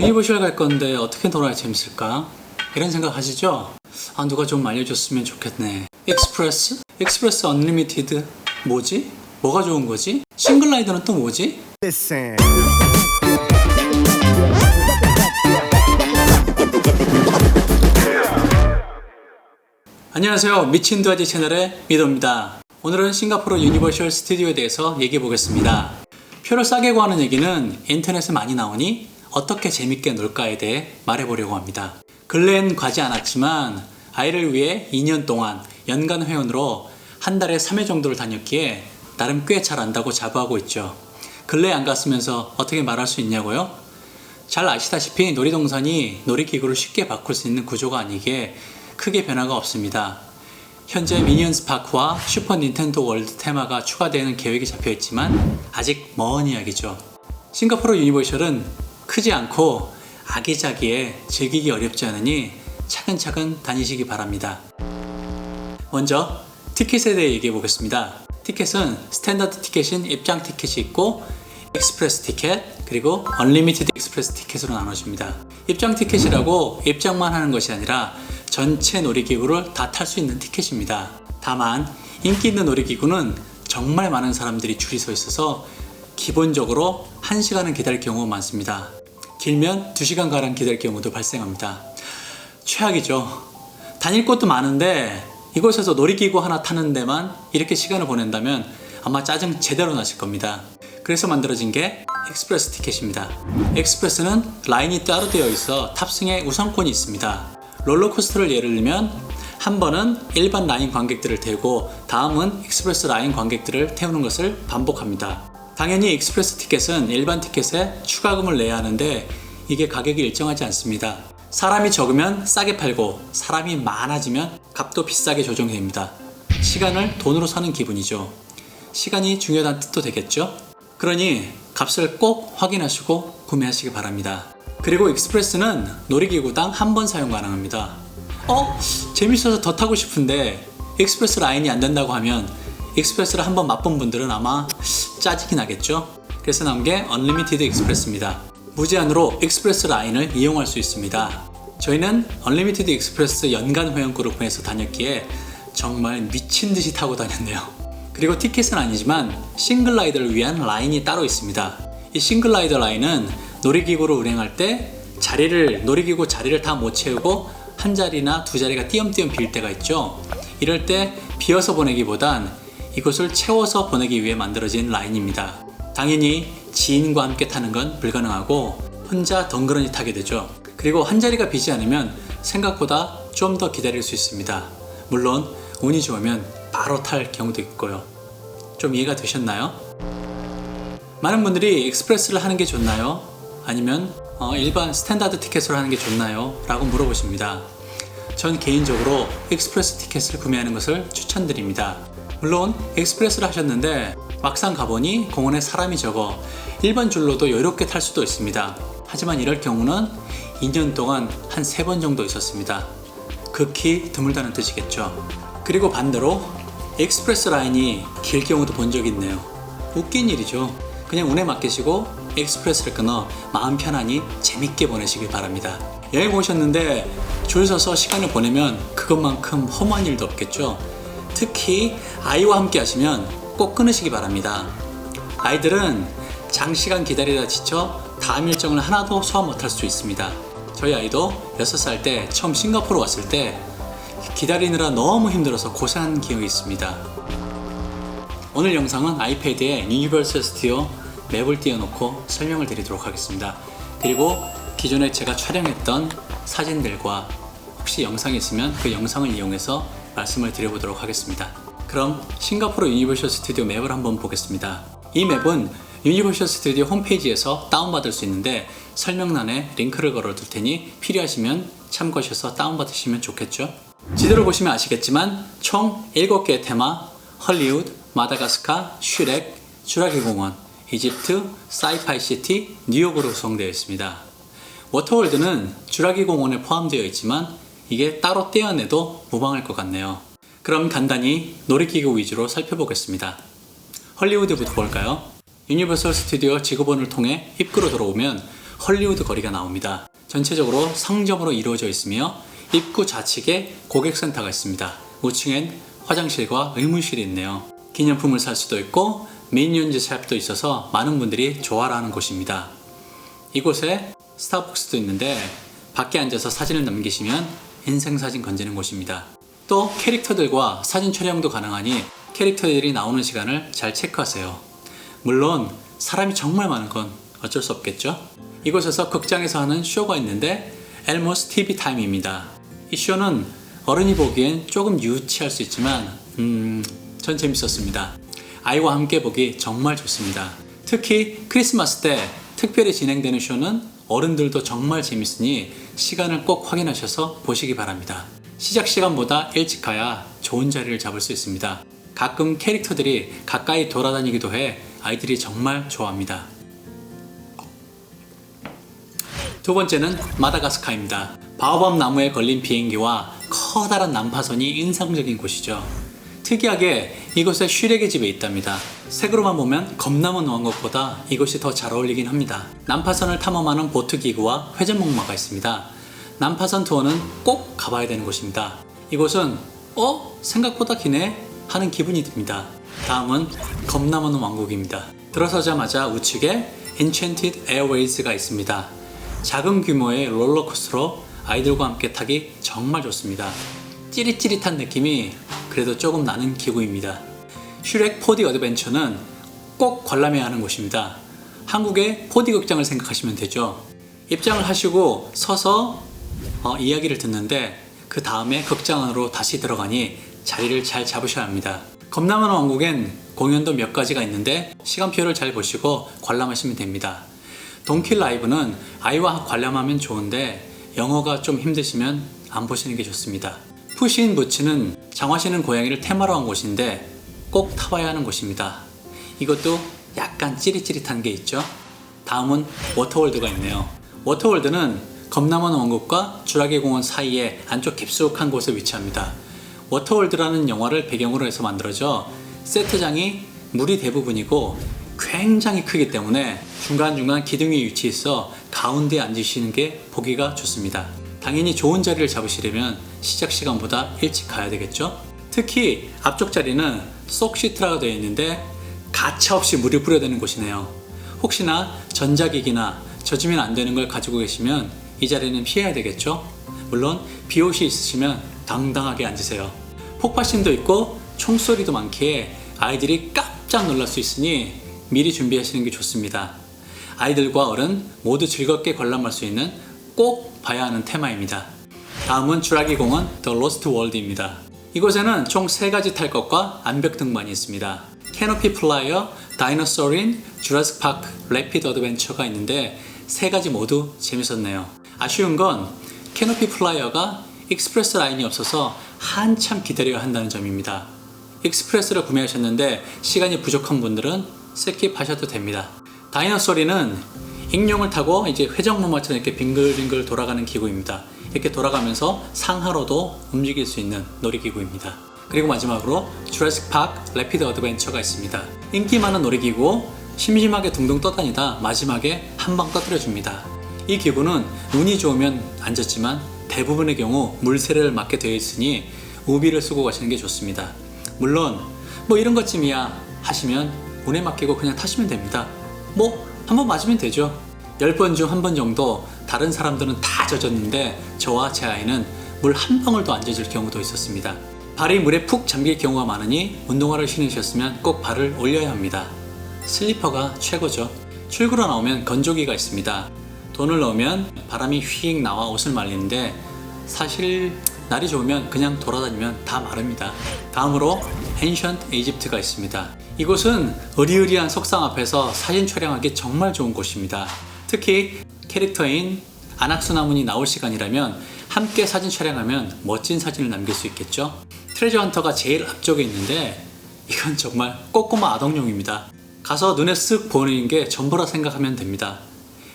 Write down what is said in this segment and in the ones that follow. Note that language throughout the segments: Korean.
유니버셜 갈 건데 어떻게 놀아야 재밌을까? 이런 생각 하시죠? 아 누가 좀 알려줬으면 좋겠네. 익스프레스? 익스프레스 언리미티드? 뭐지? 뭐가 좋은 거지? 싱글라이더는 또 뭐지? Listen. 안녕하세요. 미친 두아지 채널의 미도입니다. 오늘은 싱가포르 유니버셜 스튜디오에 대해서 얘기해 보겠습니다. 표를 싸게 구하는 얘기는 인터넷에 많이 나오니 어떻게 재밌게 놀까에 대해 말해 보려고 합니다. 근래엔 가지 않았지만 아이를 위해 2년 동안 연간 회원으로 한 달에 3회 정도를 다녔기에 나름 꽤 잘 안다고 자부하고 있죠. 근래 안 갔으면서 어떻게 말할 수 있냐고요? 잘 아시다시피 놀이동산이 놀이기구를 쉽게 바꿀 수 있는 구조가 아니기에 크게 변화가 없습니다. 현재 미니언스 파크와 슈퍼 닌텐도 월드 테마가 추가되는 계획이 잡혀 있지만 아직 먼 이야기죠. 싱가포르 유니버셜은 크지 않고 아기자기에 즐기기 어렵지 않으니 차근차근 다니시기 바랍니다. 먼저 티켓에 대해 얘기해 보겠습니다. 티켓은 스탠다드 티켓인 입장 티켓이 있고 익스프레스 티켓 그리고 언리미티드 익스프레스 티켓으로 나눠집니다. 입장 티켓이라고 입장만 하는 것이 아니라 전체 놀이기구를 다 탈 수 있는 티켓입니다. 다만 인기 있는 놀이기구는 정말 많은 사람들이 줄이 서 있어서 기본적으로 1시간은 기다릴 경우가 많습니다. 길면 2시간 가량 기다릴 경우도 발생합니다. 최악이죠. 다닐 곳도 많은데 이곳에서 놀이기구 하나 타는 데만 이렇게 시간을 보낸다면 아마 짜증 제대로 나실 겁니다. 그래서 만들어진 게 익스프레스 티켓입니다. 익스프레스는 라인이 따로 되어 있어 탑승에 우선권이 있습니다. 롤러코스터를 예를 들면 한 번은 일반 라인 관객들을 태우고 다음은 익스프레스 라인 관객들을 태우는 것을 반복합니다. 당연히 익스프레스 티켓은 일반 티켓에 추가금을 내야 하는데 이게 가격이 일정하지 않습니다. 사람이 적으면 싸게 팔고 사람이 많아지면 값도 비싸게 조정됩니다. 시간을 돈으로 사는 기분이죠. 시간이 중요하다는 뜻도 되겠죠? 그러니 값을 꼭 확인하시고 구매하시기 바랍니다. 그리고 익스프레스는 놀이기구당 한 번 사용 가능합니다. 어? 재밌어서 더 타고 싶은데 익스프레스 라인이 안 된다고 하면 익스프레스를 한번 맛본 분들은 아마 짜증이 나겠죠? 그래서 나온 게 언리미티드 익스프레스입니다. 무제한으로 익스프레스 라인을 이용할 수 있습니다. 저희는 언리미티드 익스프레스 연간 회원권을 구해서 다녔기에 정말 미친 듯이 타고 다녔네요. 그리고 티켓은 아니지만 싱글 라이더를 위한 라인이 따로 있습니다. 이 싱글 라이더 라인은 놀이기구를 운행할 때 자리를 놀이기구 자리를 다 못 채우고 한 자리나 두 자리가 띄엄띄엄 빌 때가 있죠. 이럴 때 비어서 보내기보단 이곳을 채워서 보내기 위해 만들어진 라인입니다. 당연히 지인과 함께 타는 건 불가능하고 혼자 덩그러니 타게 되죠. 그리고 한 자리가 비지 않으면 생각보다 좀 더 기다릴 수 있습니다. 물론 운이 좋으면 바로 탈 경우도 있고요. 좀 이해가 되셨나요? 많은 분들이 익스프레스를 하는 게 좋나요? 아니면 어, 일반 스탠다드 티켓으로 하는 게 좋나요? 라고 물어보십니다. 전 개인적으로 익스프레스 티켓을 구매하는 것을 추천드립니다. 물론 익스프레스를 하셨는데 막상 가보니 공원에 사람이 적어 일반 줄로도 여유롭게 탈 수도 있습니다. 하지만 이럴 경우는 2년 동안 한 3번 정도 있었습니다. 극히 드물다는 뜻이겠죠. 그리고 반대로 익스프레스 라인이 길 경우도 본 적이 있네요. 웃긴 일이죠. 그냥 운에 맡기시고 익스프레스를 끊어 마음 편안히 재밌게 보내시길 바랍니다. 여행 오셨는데 줄 서서 시간을 보내면 그것만큼 험한 일도 없겠죠. 특히 아이와 함께 하시면 꼭 끊으시기 바랍니다. 아이들은 장시간 기다리다 지쳐 다음 일정을 하나도 소화 못할 수 있습니다. 저희 아이도 6살 때 처음 싱가포르 왔을 때 기다리느라 너무 힘들어서 고생한 기억이 있습니다. 오늘 영상은 아이패드에 유니버설 스튜디오 맵을 띄워놓고 설명을 드리도록 하겠습니다. 그리고 기존에 제가 촬영했던 사진들과 혹시 영상이 있으면 그 영상을 이용해서 말씀을 드려보도록 하겠습니다. 그럼 싱가포르 유니버셜 스튜디오 맵을 한번 보겠습니다. 이 맵은 유니버셜 스튜디오 홈페이지에서 다운받을 수 있는데 설명란에 링크를 걸어둘 테니 필요하시면 참고하셔서 다운받으시면 좋겠죠? 지도를 보시면 아시겠지만 총 7개의 테마 헐리우드, 마다가스카, 슈렉, 주라기 공원, 이집트, 사이파이 시티, 뉴욕으로 구성되어 있습니다. 워터월드는 주라기 공원에 포함되어 있지만 이게 따로 떼어내도 무방할 것 같네요. 그럼 간단히 놀이기구 위주로 살펴보겠습니다. 헐리우드부터 볼까요? 유니버설 스튜디오 지구본을 통해 입구로 들어오면 헐리우드 거리가 나옵니다. 전체적으로 상점으로 이루어져 있으며 입구 좌측에 고객센터가 있습니다. 우층엔 화장실과 의무실이 있네요. 기념품을 살 수도 있고 미니언즈 샵도 있어서 많은 분들이 좋아라 하는 곳입니다. 이곳에 스타벅스도 있는데 밖에 앉아서 사진을 남기시면 인생 사진 건지는 곳입니다. 또 캐릭터들과 사진 촬영도 가능하니 캐릭터들이 나오는 시간을 잘 체크하세요. 물론 사람이 정말 많은 건 어쩔 수 없겠죠? 이곳에서 극장에서 하는 쇼가 있는데 엘모스 TV 타임입니다. 이 쇼는 어른이 보기엔 조금 유치할 수 있지만 음, 전 재밌었습니다. 아이와 함께 보기 정말 좋습니다. 특히 크리스마스 때 특별히 진행되는 쇼는 어른들도 정말 재밌으니 시간을 꼭 확인하셔서 보시기 바랍니다. 시작 시간보다 일찍 가야 좋은 자리를 잡을 수 있습니다. 가끔 캐릭터들이 가까이 돌아다니기도 해 아이들이 정말 좋아합니다. 두 번째는 마다가스카입니다. 바오밤 나무에 걸린 비행기와 커다란 난파선이 인상적인 곳이죠. 특이하게 이곳에 슈렉의 집에 있답니다. 색으로만 보면 겁나무 왕국보다 이곳이 더 잘 어울리긴 합니다. 난파선을 탐험하는 보트 기구와 회전목마가 있습니다. 난파선 투어는 꼭 가봐야 되는 곳입니다. 이곳은 어? 생각보다 기네? 하는 기분이 듭니다. 다음은 겁나무는 왕국입니다. 들어서자마자 우측에 Enchanted Airways가 있습니다. 작은 규모의 롤러코스터로 아이들과 함께 타기 정말 좋습니다. 찌릿찌릿한 느낌이 그래도 조금 나는 기구입니다. 슈렉 4D 어드벤처는 꼭 관람해야 하는 곳입니다. 한국의 4D 극장을 생각하시면 되죠. 입장을 하시고 서서 어, 이야기를 듣는데 그 다음에 극장 안으로 다시 들어가니 자리를 잘 잡으셔야 합니다. 겁나무는 왕국엔 공연도 몇 가지가 있는데 시간표를 잘 보시고 관람하시면 됩니다. 동킬 라이브는 아이와 관람하면 좋은데 영어가 좀 힘드시면 안 보시는 게 좋습니다. 푸신 부츠는 장화시는 고양이를 테마로 한 곳인데 꼭 타봐야 하는 곳입니다. 이것도 약간 찌릿찌릿한 게 있죠. 다음은 워터월드가 있네요. 워터월드는 겁나무는 왕국과 주라기 공원 사이에 안쪽 깊숙한 곳에 위치합니다. 워터월드라는 영화를 배경으로 해서 만들어져 세트장이 물이 대부분이고 굉장히 크기 때문에 중간중간 기둥이 위치해서 가운데 앉으시는 게 보기가 좋습니다. 당연히 좋은 자리를 잡으시려면 시작 시간보다 일찍 가야 되겠죠? 특히 앞쪽 자리는 쏙 시트라고 되어 있는데 가차 없이 물이 뿌려대는 곳이네요. 혹시나 전자기기나 젖으면 안 되는 걸 가지고 계시면 이 자리는 피해야 되겠죠? 물론 비옷이 있으시면 당당하게 앉으세요. 폭발심도 있고 총소리도 많기에 아이들이 깜짝 놀랄 수 있으니 미리 준비하시는 게 좋습니다. 아이들과 어른 모두 즐겁게 관람할 수 있는 꼭 봐야 하는 테마입니다. 다음은 주라기 공원 The Lost World입니다. 이곳에는 총 3가지 탈 것과 암벽 등반이 있습니다. 캐노피 플라이어, 다이너소린, 주라스크 파크, 래피드 어드벤처가 있는데 세 가지 모두 재밌었네요. 아쉬운 건 캐노피 플라이어가 익스프레스 라인이 없어서 한참 기다려야 한다는 점입니다. 익스프레스를 구매하셨는데 시간이 부족한 분들은 스킵하셔도 됩니다. 다이너소리는 익룡을 타고 이제 회전목마처럼 이렇게 빙글빙글 돌아가는 기구입니다. 이렇게 돌아가면서 상하로도 움직일 수 있는 놀이기구입니다. 그리고 마지막으로 주라식 파크 래피드 어드벤처가 있습니다. 인기 많은 놀이기구 심심하게 둥둥 떠다니다 마지막에 한 방 떠들어 줍니다. 이 기구는 운이 좋으면 앉았지만 대부분의 경우 물세례를 맞게 되어 있으니 우비를 쓰고 가시는 게 좋습니다. 물론 뭐 이런 것쯤이야 하시면 운에 맡기고 그냥 타시면 됩니다. 뭐 한 번 맞으면 되죠. 10번 중 한 번 정도 다른 사람들은 다 젖었는데 저와 제 아이는 물 한 방울도 안 젖을 경우도 있었습니다. 발이 물에 푹 잠길 경우가 많으니 운동화를 신으셨으면 꼭 발을 올려야 합니다. 슬리퍼가 최고죠. 출구로 나오면 건조기가 있습니다. 돈을 넣으면 바람이 휙 나와 옷을 말리는데 사실 날이 좋으면 그냥 돌아다니면 다 마릅니다. 다음으로 엔션트 이집트가 있습니다. 이곳은 으리으리한 석상 앞에서 사진 촬영하기 정말 좋은 곳입니다. 특히 캐릭터인 안악수나문이 나올 시간이라면 함께 사진 촬영하면 멋진 사진을 남길 수 있겠죠? 트레저 헌터가 제일 앞쪽에 있는데 이건 정말 꼬꼬마 아동용입니다. 가서 눈에 쓱 보이는 게 전부라 생각하면 됩니다.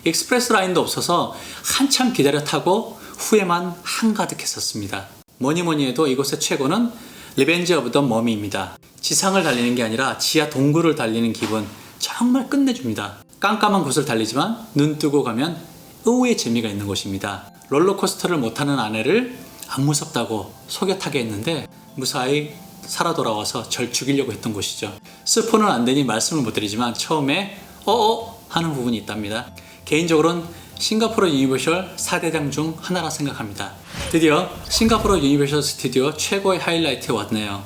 익스프레스 라인도 없어서 한참 기다려 타고 후회만 한가득했었습니다. 뭐니 뭐니 해도 이곳의 최고는 리벤지 오브 더 머미입니다. 지상을 달리는 게 아니라 지하 동굴을 달리는 기분 정말 끝내줍니다. 깜깜한 곳을 달리지만 눈 뜨고 가면 의외의 재미가 있는 곳입니다. 롤러코스터를 못하는 아내를 안 무섭다고 속여 타게 했는데 무사히 살아 돌아와서 절 죽이려고 했던 곳이죠. 스포는 안 되니 말씀을 못 드리지만 처음에 어어 하는 부분이 있답니다. 개인적으로는 싱가포르 유니버셜 4대장 중 하나라 생각합니다. 드디어 싱가포르 유니버셜 스튜디오 최고의 하이라이트에 왔네요.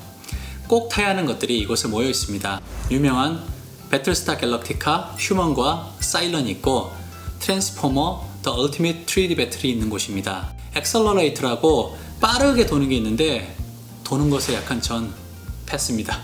꼭 타야 하는 것들이 이곳에 모여 있습니다. 유명한 배틀스타 갤럭티카 휴먼과 사일런이 있고 트랜스포머 더 얼티밋 3D 배틀이 있는 곳입니다. 엑셀러레이터라고 빠르게 도는 게 있는데 도는 것에 약한 전 패스입니다.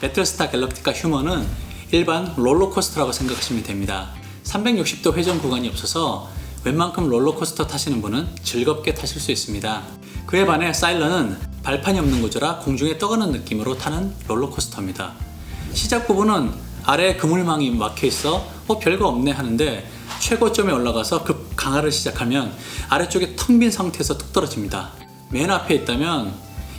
배틀스타 갤럭티카 휴먼은 일반 롤러코스터라고 생각하시면 됩니다. 360도 회전 구간이 없어서 웬만큼 롤러코스터 타시는 분은 즐겁게 타실 수 있습니다. 그에 반해 사일런은 발판이 없는 구조라 공중에 떠가는 느낌으로 타는 롤러코스터입니다. 시작 부분은 아래에 그물망이 막혀 있어 어 별거 없네 하는데 최고점에 올라가서 급 강화를 시작하면 아래쪽에 텅 빈 상태에서 뚝 떨어집니다. 맨 앞에 있다면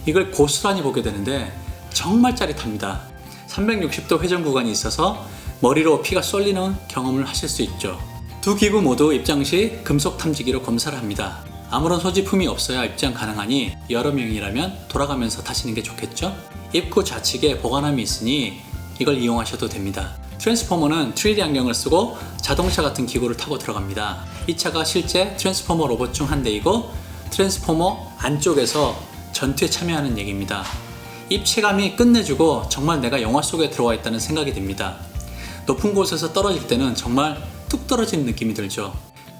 이걸 고스란히 보게 되는데 정말 짜릿합니다. 360도 회전 구간이 있어서 머리로 피가 쏠리는 경험을 하실 수 있죠. 두 기구 모두 입장 시 금속 탐지기로 검사를 합니다. 아무런 소지품이 없어야 입장 가능하니 여러 명이라면 돌아가면서 타시는 게 좋겠죠? 입구 좌측에 보관함이 있으니 이걸 이용하셔도 됩니다. 트랜스포머는 3D 안경을 쓰고 자동차 같은 기구를 타고 들어갑니다. 이 차가 실제 트랜스포머 로봇 중 한 대이고 트랜스포머 안쪽에서 전투에 참여하는 얘기입니다. 입체감이 끝내주고 정말 내가 영화 속에 들어와 있다는 생각이 듭니다. 높은 곳에서 떨어질 때는 정말 뚝 떨어지는 느낌이 들죠.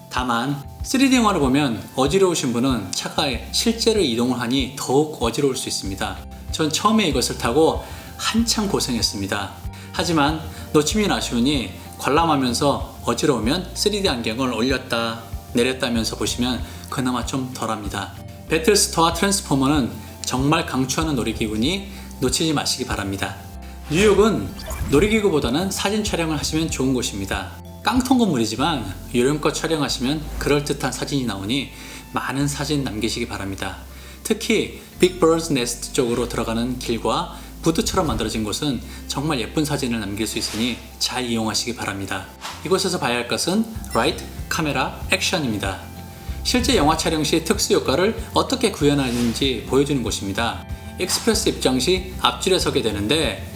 다만 3D 영화를 보면 어지러우신 분은 차가 실제로 이동을 하니 더욱 어지러울 수 있습니다. 전 처음에 이것을 타고 한참 고생했습니다. 하지만 놓치면 아쉬우니 관람하면서 어지러우면 3D 안경을 올렸다 내렸다 하면서 보시면 그나마 좀 덜합니다. 배틀스터와 트랜스포머는 정말 강추하는 놀이기구니 놓치지 마시기 바랍니다. 뉴욕은 놀이기구보다는 사진 촬영을 하시면 좋은 곳입니다. 깡통 건물이지만 요령껏 촬영하시면 그럴듯한 사진이 나오니 많은 사진 남기시기 바랍니다. 특히 빅버즈 네스트 쪽으로 들어가는 길과 부두처럼 만들어진 곳은 정말 예쁜 사진을 남길 수 있으니 잘 이용하시기 바랍니다. 이곳에서 봐야 할 것은 라이트, 카메라, 액션입니다. 실제 영화 촬영 시 특수 효과를 어떻게 구현하는지 보여주는 곳입니다. 익스프레스 입장 시 앞줄에 서게 되는데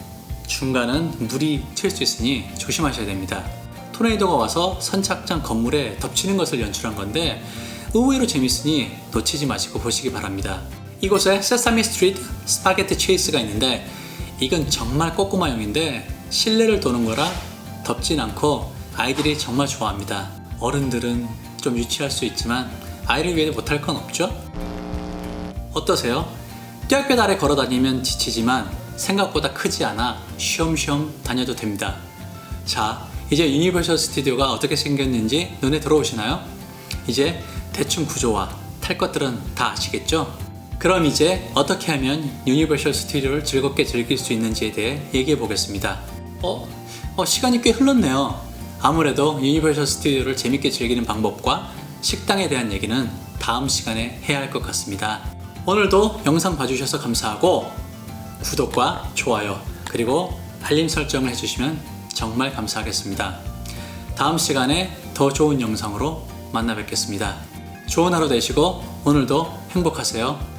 중간은 물이 튈 수 있으니 조심하셔야 됩니다. 토네이도가 와서 선착장 건물에 덮치는 것을 연출한 건데 의외로 재밌으니 놓치지 마시고 보시기 바랍니다. 이곳에 세사미 스트리트 스파게티 체이스가 있는데 이건 정말 꼬꼬마용인데 실내를 도는 거라 덥진 않고 아이들이 정말 좋아합니다. 어른들은 좀 유치할 수 있지만 아이를 위해 못할 건 없죠? 어떠세요? 뼈뼈 아래 걸어 다니면 지치지만 생각보다 크지 않아 쉬엄쉬엄 다녀도 됩니다. 자, 이제 유니버셜 스튜디오가 어떻게 생겼는지 눈에 들어오시나요? 이제 대충 구조와 탈 것들은 다 아시겠죠? 그럼 이제 어떻게 하면 유니버셜 스튜디오를 즐겁게 즐길 수 있는지에 대해 얘기해 보겠습니다. 어? 어, 시간이 꽤 흘렀네요. 아무래도 유니버셜 스튜디오를 재밌게 즐기는 방법과 식당에 대한 얘기는 다음 시간에 해야 할 것 같습니다. 오늘도 영상 봐주셔서 감사하고 구독과 좋아요 그리고 알림 설정을 해주시면 정말 감사하겠습니다. 다음 시간에 더 좋은 영상으로 만나 뵙겠습니다. 좋은 하루 되시고 오늘도 행복하세요.